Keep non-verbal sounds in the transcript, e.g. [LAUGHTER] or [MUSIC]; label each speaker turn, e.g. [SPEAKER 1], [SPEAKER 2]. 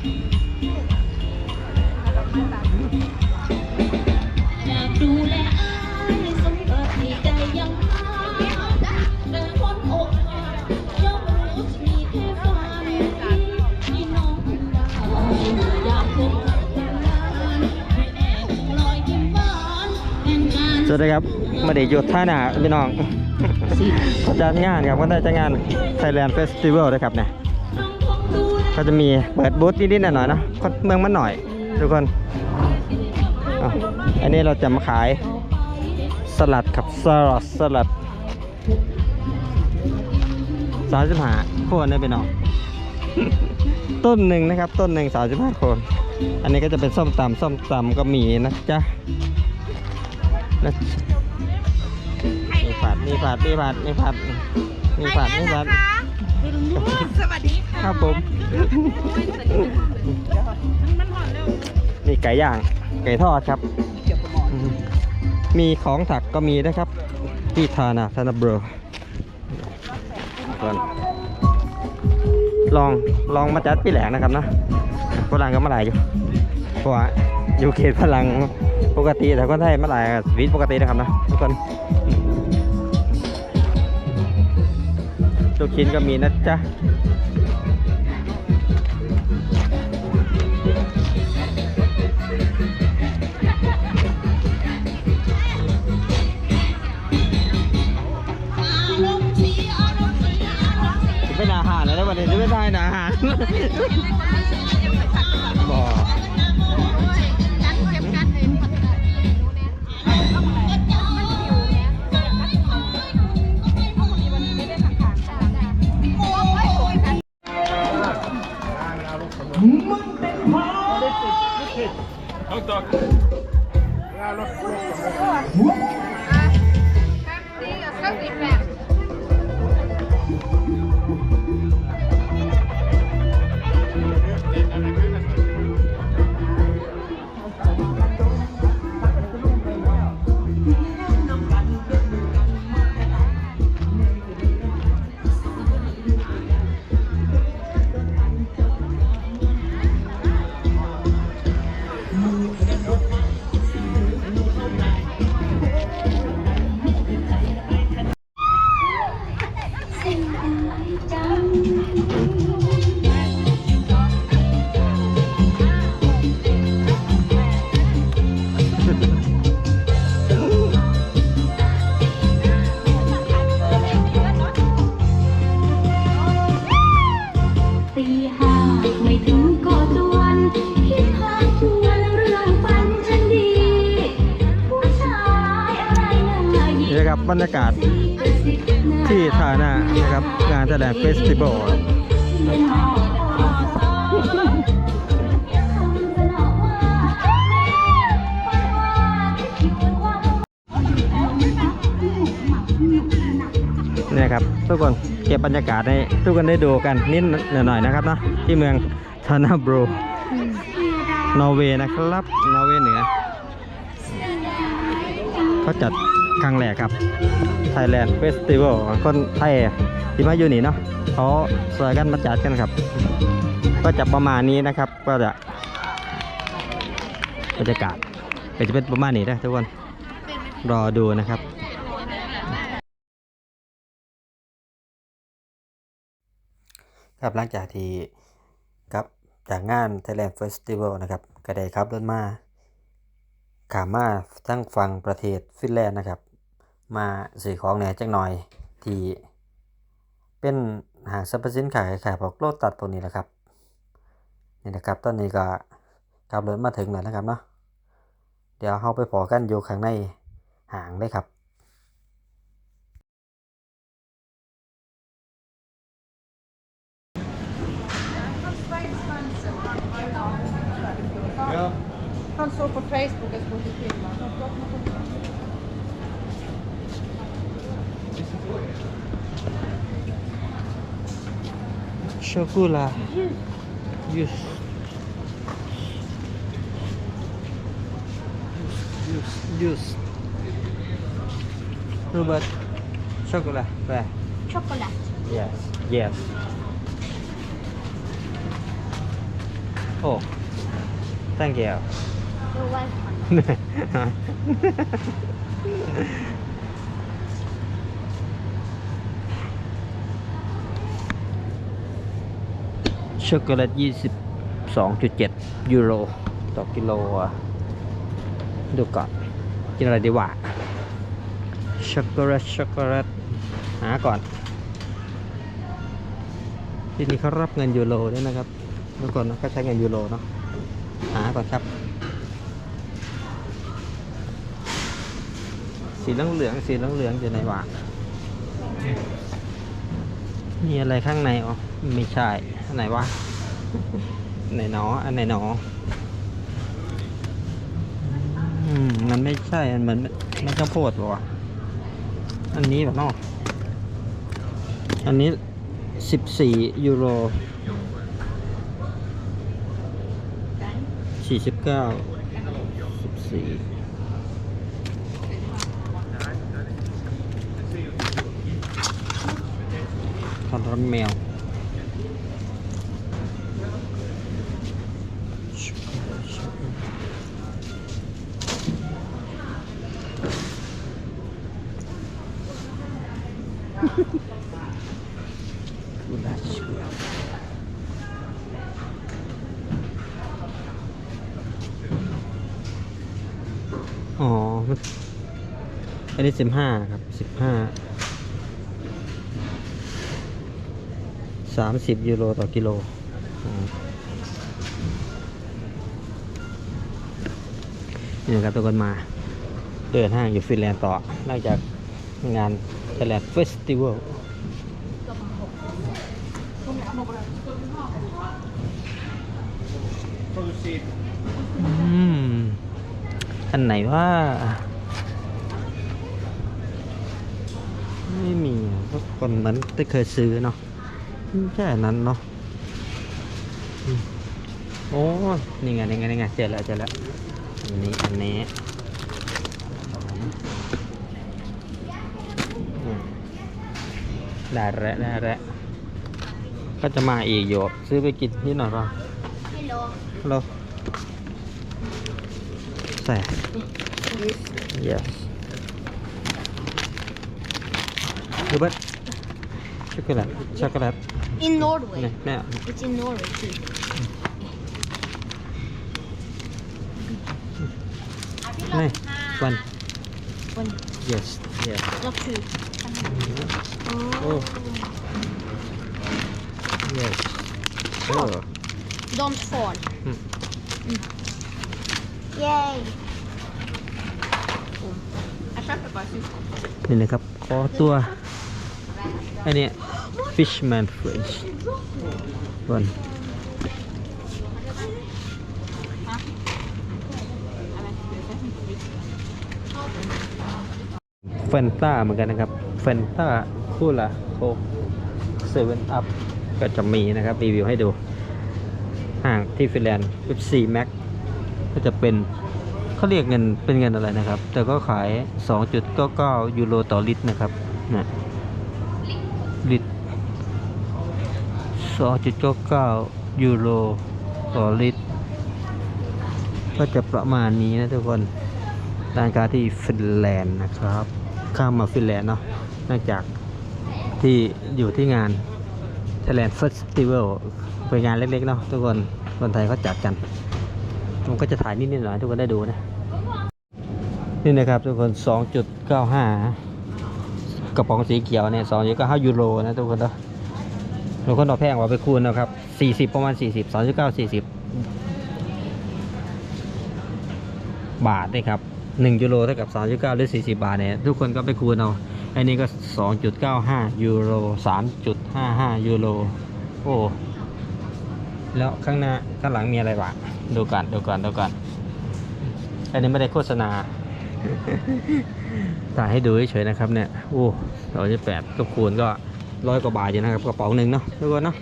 [SPEAKER 1] สวั
[SPEAKER 2] สดีครับมาเด็กหยุดท่าหนาพี่น้องจัดงานครับก็ได้จัดงาน Thailand Festival ด้วยครับเนี่ย ก็จะมีเปิดบูธนิดๆหน่อยๆนอะก็เมืองมันหน่อย ทุกคนอันนี้เราจะมาขายสลัดครับสลัดสลัดสามสิบห้าคนนะพี่น้องต้นหนึ่งนะครับ ต้นหนึ่งสามสิบห้าคน อันนี้ก็จะเป็นส้มตำส้มตำก็มีนะจ๊ะนะมีผัดมีผัดมีผัดมีผัดมีผัดมีผัด
[SPEAKER 3] สวัสดีค่ะ
[SPEAKER 2] ครับผม
[SPEAKER 3] มันหอนเร็ว
[SPEAKER 2] มีไก่ย่าง ไก่ทอดครับอืมมีของถักก็มีนะครับ ที่ทานาทานาเบรก่อนลองลองมาจัดพี่แหลงนะครับนะฝรั่งก็มาหลายอยู่เพราะว่าอยู่เขตพลังปกติแต่คนไทยมาหลายสวีทปกตินะครับนะทุกคน ลูกชิ้นก็มีนะจ๊ะจะเป็นอาหารแล้ววันนี้จะไม่ได้นะอาหาร บบรรยากาศที่ทานานะครับ งานแถลงเฟสติวัลเนี่ยครับ ทุกคนเก็บบรรยากาศให้ทุกคนได้ดูกันนิดหน่อยๆนะครับเนาะที่เมืองทานาบรูนอร์เวย์นะครับ นอร์เวย์เหนือเขาจัด ครั้งแรกครับ Thailand Festival คนไทยที่มาอยู่นี่เนาะเขาสวยกันมาจัดกันครับ ก็จะประมาณนี้นะครับ ก็จะบรรยากาศก็จะเป็นประมาณนี้นะทุกคนรอดูนะครับครับหลังจากที่ครับจากงาน Thailand Festival นะครับก็ได้ครับรถมาขามมาทั้งฝั่งประเทศฟินแลนด์นะครับ มาซื้อของแหน่จักหน่อยที่เป็นห้างสรรพสินค้าขายพวกโลตัดพวกนี้แหละครับนี่นะครับตอนนี้ก็ขับรถมาถึงแล้วนะครับเนาะเดี๋ยวเราไปพอกันอยู่ข้างในห้างเลยครับ
[SPEAKER 3] Han såg på Facebook att skulle filma.
[SPEAKER 2] Chocolate. Juice. Juice. Juice. Robot. Chocolate. Where?
[SPEAKER 1] Chocolate.
[SPEAKER 2] Yes. Yes. Oh. Thank you.
[SPEAKER 1] You're welcome. [LAUGHS]
[SPEAKER 2] ช็อกโกแลตยี่สิบสองจุดเจ็ดยูโร ต่อกิโล ดูก่อนกินอะไรดีวะช็อกโกแลตช็อกโกแลตหาก่อน ที่นี่เขารับเงินยูโรด้วยนะครับทุกคนก็ใช้เงินยูโรเนาะหาก่อนครับ สีเหลืองเหลืองสีเหลืองเหลืองอยู่ไหนวะมีอะไรข้างในอ๋อ ไม่ใช่ อันไหนวะอันไหนหนออันไหนหนออืมมันไม่ใช่มันเหมือนไม่ข้าวโพดหรอวะอันนี้แบบนอกอันนี้สิบสี่ยูโรสี่สิบเก้าสิบสี่คอนรอนแมว อ๋อมันอันนี้สิบห้าครับสิบห้าสามสิบยูโรต่อกิโลนี่นะครับทุกคนมาเดินห้างอยู่ฟินแลนด์ต่อหลังจากงาน แลนด์เฟสติวัลอันไหนว่า ไม่มีอะทุกคนเหมือนได้เคยซื้อเนาะไม่ใช่นั้นเนาะโอ้นี่ไงนี่ไงนี่ไงเจอแล้วเจอแล้วอันนี้อันนี้อืม ได้แล้วได้แล้วก็จะมาอีกโยกซื้อไปกินนิดหน่อยป่ะ
[SPEAKER 1] Hello.
[SPEAKER 2] ฮัลโหลใส่ yes ดูบัดช็อกโกแลตช็อกโกแลต
[SPEAKER 1] In Norway.
[SPEAKER 2] นี่แม่
[SPEAKER 1] It's in Norway too.
[SPEAKER 2] นี่ one
[SPEAKER 1] One,
[SPEAKER 2] yes yes
[SPEAKER 1] not two.
[SPEAKER 2] Oh yes oh
[SPEAKER 1] Don't fall.
[SPEAKER 2] Mm.
[SPEAKER 1] Mm. Yay.
[SPEAKER 2] นี่นะครับขอตัวอันเนี้ย fishman french one เฟนต้าเหมือนกันนะครับเฟนต้า คู่ละโคเซเว่นอัพก็จะมีนะครับ รีวิวให้ดู ห่างที่ฟินแลนด์14 Max ก็จะเป็นเขาเรียกเงินเป็นเงินอะไรนะครับ แต่ก็ขาย 2.99 ยูโรต่อลิตรนะครับนะลิตร 2.99 ยูโรต่อลิตร ก็จะประมาณนี้นะทุกคนร้านค้าที่ฟินแลนด์นะครับ ข้ามมาฟินแลนด์เนาะเนื่องจาก ที่อยู่ที่งาน Thailand Festival เป็นงานเล็กๆเนาะทุกคนคนไทยเขาจัดกันผมก็จะถ่ายนิดๆหน่อยทุกคนได้ดูนะ นี่นะครับทุกคน 2.95 กระป๋องสีเขียวเนี่ย2.95ยูโรนะทุกคนเนาะทุกคนเอาแพงกว่าไปคูณนะครับ 40 ประมาณ 40 2.9 40 บาทนะครับ 1 ยูโรเท่ากับ 3.9 หรือ 40 บาทเนี่ยทุกคนก็ไปคูณเอา อันนี้ก็ 2.95 ยูโร 3.55 ยูโร โอ้ แล้วข้างหน้าข้างหลังมีอะไรบ้างดูก่อนดูก่อนดูก่อนอันนี้ไม่ได้โฆษณาถ่ายให้ดูเฉยๆนะครับเนี่ย โอ้สองจุดแปดก็คูณก็ร้อยกว่าบาทอยู่นะครับกระเป๋าหนึ่งเนาะทุกคนเนาะ